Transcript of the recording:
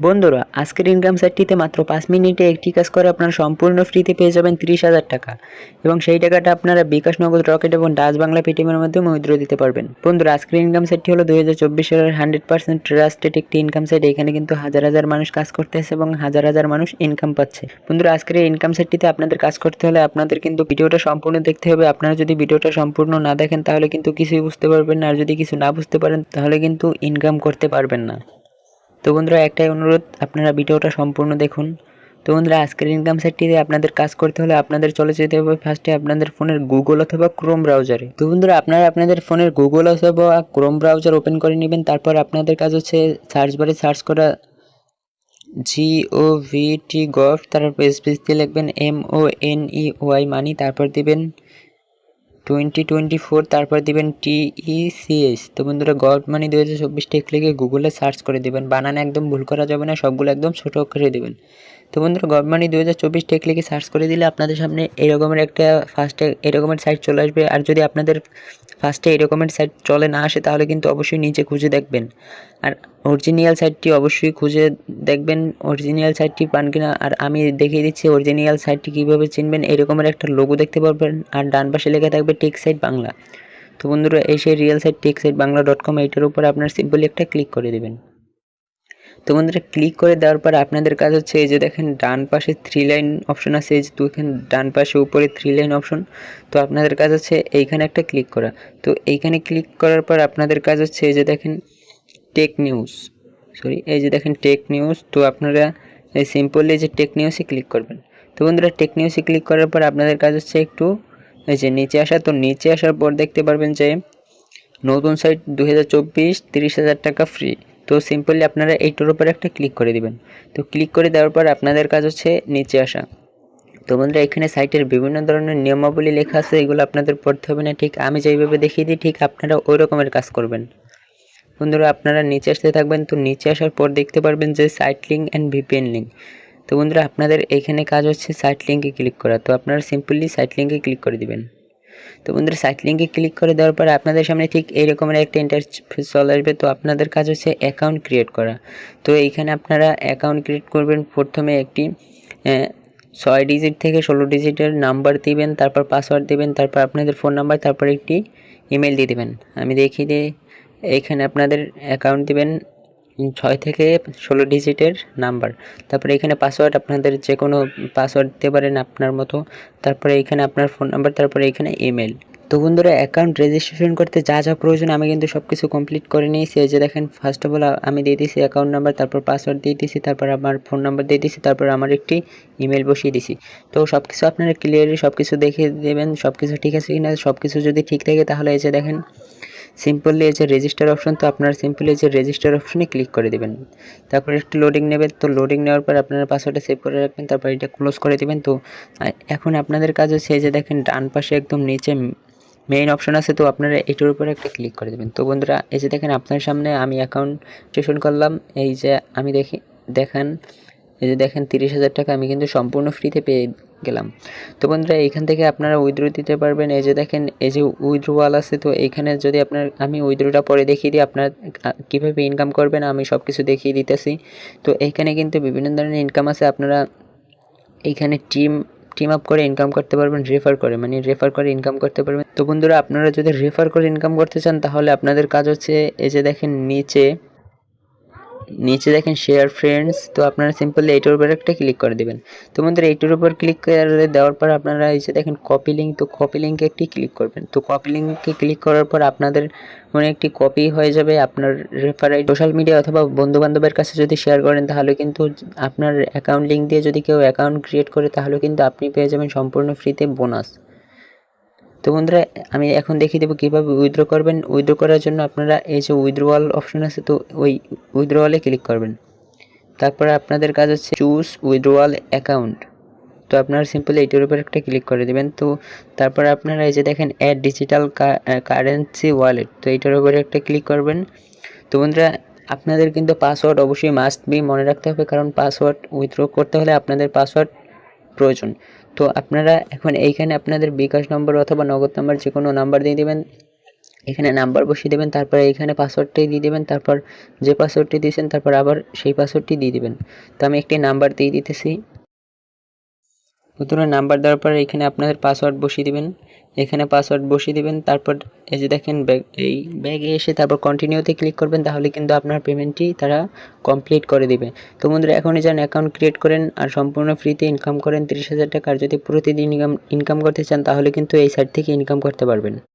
বন্ধুরা, আজকের ইনকাম সাইটটিতে মাত্র পাঁচ মিনিটে একটি কাজ করে আপনারা সম্পূর্ণ ফ্রিতে পেয়ে যাবেন তিরিশ হাজার টাকা এবং সেই টাকাটা আপনারা বিকাশ নগদ রকেট এবং ডাচ বাংলা পেটিএমের মাধ্যমে উইথড্র দিতে পারবেন। বন্ধুরা, আজকের ইনকাম সাইটটি হলো দুই হাজার চব্বিশ সালের হান্ড্রেড পার্সেন্ট ট্রাস্টেড একটি ইনকাম সাইট এখানে কিন্তু হাজার হাজার মানুষ কাজ করতেছে এবং হাজার হাজার মানুষ ইনকাম পাচ্ছে। বন্ধুরা, আজকের এই ইনকাম সাইটটিতে আপনাদের কাজ করতে হলে আপনাদের কিন্তু ভিডিওটা সম্পূর্ণ দেখতে হবে। আপনারা যদি ভিডিওটা সম্পূর্ণ না দেখেন, তাহলে কিন্তু কিছুই বুঝতে পারবেন না। আর যদি কিছু না বুঝতে পারেন, তাহলে কিন্তু ইনকাম করতে পারবেন না। তো বন্ধুরা, একটাই অনুরোধ, আপনারা ভিডিওটা সম্পূর্ণ দেখুন। তো বন্ধুরা, আজকের ইনকাম সাইটটিতে আপনাদের কাজ করতে হলে আপনাদের চলে যেতে হবে ফার্স্টে আপনাদের ফোনের গুগল অথবা ক্রোম ব্রাউজারে তো বন্ধুরা, আপনারা আপনাদের ফোনের গুগল অথবা ক্রোম ব্রাউজার ওপেন করে নেবেন, তারপর আপনাদের কাজ হচ্ছে সার্চ বারে সার্চ করা G O V T gov তারপর স্পেস দিয়ে লিখবেন M O N E Y money তারপর দিবেন টোয়েন্টি টোয়েন্টি ফোর তারপর দেবেন টিইসিএস তো বন্ধুরা গড মানি দু হাজার চব্বিশ লিখে গুগলে সার্চ করে দেবেন। বানানে একদম ভুল করা যাবে না, সবগুলো একদম ছোটো অক্ষরে দেবেন। তো বন্ধুরা গড মানি দু হাজার চব্বিশ টেক লিখে সার্চ করে দিলে আপনাদের সামনে এরকমের একটা ফার্স্টে এরকমের সাইট চলে আসবে। আর যদি আপনাদের ফার্স্টে এরকমের সাইট চলে না আসে, তাহলে কিন্তু অবশ্যই নিচে খুঁজে দেখবেন। আর অরিজিনাল সাইটটি অবশ্যই খুঁজে দেখবেন অরিজিনাল সাইটটি পান কিনা। আর আমি দেখিয়ে দিচ্ছি অরিজিনাল সাইটটি কীভাবে চিনবেন এরকমের একটা লোগো দেখতে পারবেন। আর ডান পাশে লেখা থাকবে টেক সাইট বাংলা। তো বন্ধুরা এই সেই real site tech site Bangla dot com এইটার উপর আপনার সিম্পলি একটা ক্লিক করে দেবেন। তো বন্ধুরা ক্লিক করে দেওয়ার পর আপনাদের কাজ হচ্ছে এই যে দেখেন ডান পাশে থ্রি লাইন অপশন আছে, এই যে তো এখানে ডান পাশে উপরে থ্রি লাইন অপশন তো আপনাদের কাজ হচ্ছে এইখানে একটা ক্লিক করা। তো এইখানে ক্লিক করার পর আপনাদের কাজ হচ্ছে এই যে দেখেন টেক নিউজ সরি এই যে দেখেন টেক নিউজ তো আপনারা এই সিম্পলি যে টেক নিউজে ক্লিক করবেন। তো বন্ধুরা টেক নিউজে ক্লিক করার পর আপনাদের কাজ হচ্ছে একটু এই যে নিচে আসা। তো নিচে আসার পর দেখতে পারবেন যে নতুন সাইট দু হাজার চব্বিশ, তিরিশ হাজার টাকা ফ্রি তো সিম্পলি আপনারা এইটার উপর একটা ক্লিক করে দিবেন। তো ক্লিক করে দেওয়ার পর আপনাদের কাজ হচ্ছে নিচে আসা। তো বন্ধুরা, এখানে সাইটের বিভিন্ন ধরনের নিয়মাবলী লেখা আছে, এগুলো আপনাদের পড়তে হবে না। ঠিক আমি যেইভাবে দেখিয়ে দিই, ঠিক আপনারা ওই রকমের কাজ করবেন। বন্ধুরা, আপনারা নিচে আসতে থাকবেন, তো নিচে আসার পর দেখতে পারবেন যে site link and VPN link তো বন্ধুরা, আপনাদের এখানে কাজ হচ্ছে সাইট লিঙ্কে ক্লিক করা। তো আপনারা সিম্পলি সাইট লিঙ্কে ক্লিক করে দিবেন। তো বন্ধুরা সাইট লিঙ্কে ক্লিক করে দেওয়ার পর আপনাদের সামনে ঠিক এইরকমের একটা ইন্টারফেস চলে আসবে। তো আপনাদের কাজ হচ্ছে অ্যাকাউন্ট ক্রিয়েট করা। তো এইখানে আপনারা অ্যাকাউন্ট ক্রিয়েট করবেন। প্রথমে একটি ছয় ডিজিট থেকে ষোলো ডিজিটের নাম্বার দিবেন, তারপর পাসওয়ার্ড দিবেন, তারপর আপনাদের ফোন নাম্বার তারপর একটি ইমেল দিয়ে দেবেন। আমি দেখিয়ে দিই, এখানে আপনাদের অ্যাকাউন্ট দিবেন ছয় থেকে ষোলো ডিজিটের নাম্বার। তারপরে এখানে পাসওয়ার্ড আপনাদের যে কোনো পাসওয়ার্ড দিতে পারেন আপনার মতো। তারপরে এখানে আপনার ফোন নাম্বার তারপরে এখানে ইমেল তো বন্ধুরা অ্যাকাউন্ট রেজিস্ট্রেশন করতে যা যা প্রয়োজন আমি কিন্তু সব কিছু কমপ্লিট করে নিয়েছি। এই যে দেখেন ফার্স্ট অফ অল আমি দিয়ে দিয়েছি অ্যাকাউন্ট নাম্বার তারপর পাসওয়ার্ড দিয়ে দিয়েছি, তারপর আমার ফোন নাম্বার দিয়ে দিয়েছি, তারপর আমার একটি ইমেল বসিয়ে দিয়েছি। তো সব কিছু আপনারা ক্লিয়ারলি সব কিছু দেখে দেবেন সব কিছু ঠিক আছে কিনা সব কিছু যদি ঠিক থাকে তাহলে এই যে দেখেন সিম্পলি এই যে রেজিস্টার অপশন তো আপনারা সিম্পলি এই যে রেজিস্টার অপশনে ক্লিক করে দেবেন। তারপর একটু লোডিং নেবেন, তো লোডিং নেওয়ার পর আপনারা পাসওয়ার্ডটা সেভ করে রাখবেন, তারপর এটা ক্লোজ করে দেবেন। তো এখন আপনাদের কাজ হচ্ছে যে দেখেন, ডান পাশে একদম নিচে মেইন অপশন আছে, তো আপনারা এটার উপরে একটা ক্লিক করে দেবেন। তো বন্ধুরা, এই যে দেখেন, আপনার সামনে আমি অ্যাকাউন্ট স্টেশন করলাম। এই যে আমি দেখি, দেখেন, এই যে দেখেন, তিরিশ হাজার টাকা আমি কিন্তু সম্পূর্ণ ফ্রিতে পেয়ে গেলাম। তো বন্ধুরা এইখান থেকে আপনারা উইথড্র দিতে পারবেন। এই যে দেখেন, এই যে উইথড্রোয়াল আছে, তো এইখানে যদি আপনার, আমি উইথড্রোটা পরে দেখিয়ে দিই, আপনার কীভাবে ইনকাম করবেন, আমি সব কিছু দেখিয়ে দিতেছি। তো এইখানে কিন্তু বিভিন্ন ধরনের ইনকাম আছে। আপনারা এইখানে টিম টিম আপ করে ইনকাম করতে পারবেন রেফার করে মানে রেফার করে ইনকাম করতে পারবেন। তো বন্ধুরা, আপনারা যদি রেফার করে ইনকাম করতে চান, তাহলে আপনাদের কাজ হচ্ছে, এই যে দেখেন, নিচে নিচে দেখেন শেয়ার ফ্রেন্ডস তো আপনারা সিম্পলি এইটার উপর একটা ক্লিক করে দেবেন। তো বন্ধুরা এইটার উপর ক্লিক করে দেওয়ার পর আপনারা যে দেখেন কপি লিঙ্ক তো কপি লিঙ্কে একটি ক্লিক করবেন। তো কপি লিঙ্কে ক্লিক করার পর আপনাদের মানে একটি কপি হয়ে যাবে আপনার রেফারাই সোশ্যাল মিডিয়া অথবা বন্ধু বান্ধবের কাছে যদি শেয়ার করেন, তাহলে কিন্তু আপনার অ্যাকাউন্ট লিঙ্ক দিয়ে যদি কেউ অ্যাকাউন্ট ক্রিয়েট করে, তাহলে কিন্তু আপনি পেয়ে যাবেন সম্পূর্ণ ফ্রিতে বোনাস তো বন্ধুরা, আমি এখন দেখিয়ে দেবো কীভাবে উইথড্র করবেন। উইথড্র করার জন্য আপনারা এই যে উইথড্রওয়াল অপশন আছে, তো ওই উইথড্রওয়ালে ক্লিক করবেন। তারপরে আপনাদের কাজ হচ্ছে চুজ উইথড্রওয়াল অ্যাকাউন্ট তো আপনারা সিম্পলি এইটার উপর একটা ক্লিক করে দেবেন। তো তারপর আপনারা এই যে দেখেন অ্যাড ডিজিটাল কারেন্সি ওয়ালেট তো এইটার উপরে একটা ক্লিক করবেন। তো বন্ধুরা, আপনাদের কিন্তু পাসওয়ার্ড অবশ্যই মাস্ট বি মনে রাখতে হবে। কারণ পাসওয়ার্ড উইথড্র করতে হলে আপনাদের পাসওয়ার্ড প্রয়োজন। তো আপনারা এখন এইখানে আপনাদের বিকাশ নম্বর অথবা নগদ নাম্বার যে কোনো নাম্বার দিয়ে দেবেন। এখানে নাম্বার বসিয়ে দেবেন, তারপরে এখানে পাসওয়ার্ডটাই দিয়ে দেবেন, তারপর যে পাসওয়ার্ডটি দিয়েছেন, তারপর আবার সেই পাসওয়ার্ডটি দিয়ে দেবেন। তো আমি একটি নাম্বার দিয়ে দিতেছি। নতুন নাম্বার দেওয়ার পর এখানে আপনাদের পাসওয়ার্ড বসিয়ে দিবেন। এখানে পাসওয়ার্ড বসিয়ে দেবেন, তারপর এই যে দেখেন ব্যাগ এই ব্যাগে এসে তারপর কন্টিনিউতে ক্লিক করবেন, তাহলে কিন্তু আপনার পেমেন্টটি তারা কমপ্লিট করে দিবে। তো বন্ধুরা, এখনই যান অ্যাকাউন্ট ক্রিয়েট করেন আর সম্পূর্ণ ফ্রিতে ইনকাম করেন। তিরিশ হাজার টাকা আর যদি প্রতিদিন ইনকাম ইনকাম করতে চান, তাহলে কিন্তু এই সাইট থেকে ইনকাম করতে পারবেন।